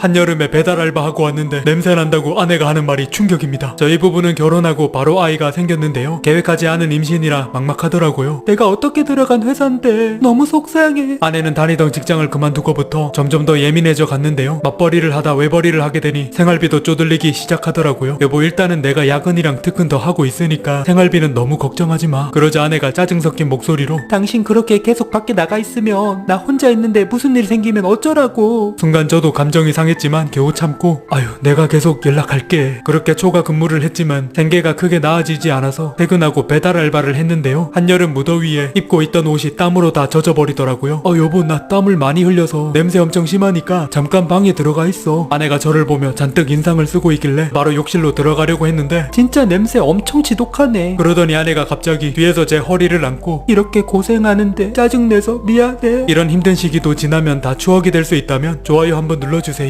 한여름에 배달 알바하고 왔는데 냄새 난다고 아내가 하는 말이 충격입니다. 저희 부부는 결혼하고 바로 아이가 생겼는데요. 계획하지 않은 임신이라 막막하더라고요. 내가 어떻게 들어간 회사인데 너무 속상해. 아내는 다니던 직장을 그만두고부터 점점 더 예민해져 갔는데요. 맞벌이를 하다 외벌이를 하게 되니 생활비도 쪼들리기 시작하더라고요. 여보 일단은 내가 야근이랑 특근 더 하고 있으니까 생활비는 너무 걱정하지 마. 그러자 아내가 짜증 섞인 목소리로 당신 그렇게 계속 밖에 나가 있으면 나 혼자 있는데 무슨 일 생기면 어쩌라고. 순간 저도 감정이 상했지만 겨우 참고 아유 내가 계속 연락할게. 그렇게 초과 근무를 했지만 생계가 크게 나아지지 않아서 퇴근하고 배달 알바를 했는데요. 한여름 무더위에 입고 있던 옷이 땀으로 다 젖어버리더라고요. 어 여보 나 땀을 많이 흘려서 냄새 엄청 심하니까 잠깐 방에 들어가 있어. 아내가 저를 보며 잔뜩 인상을 쓰고 있길래 바로 욕실로 들어가려고 했는데 진짜 냄새 엄청 지독하네. 그러더니 아내가 갑자기 뒤에서 제 허리를 안고 이렇게 고생하는데 짜증내서 미안해. 이런 힘든 시기도 지나면 다 추억이 될 수 있다면 좋아요 한번 눌러주세요.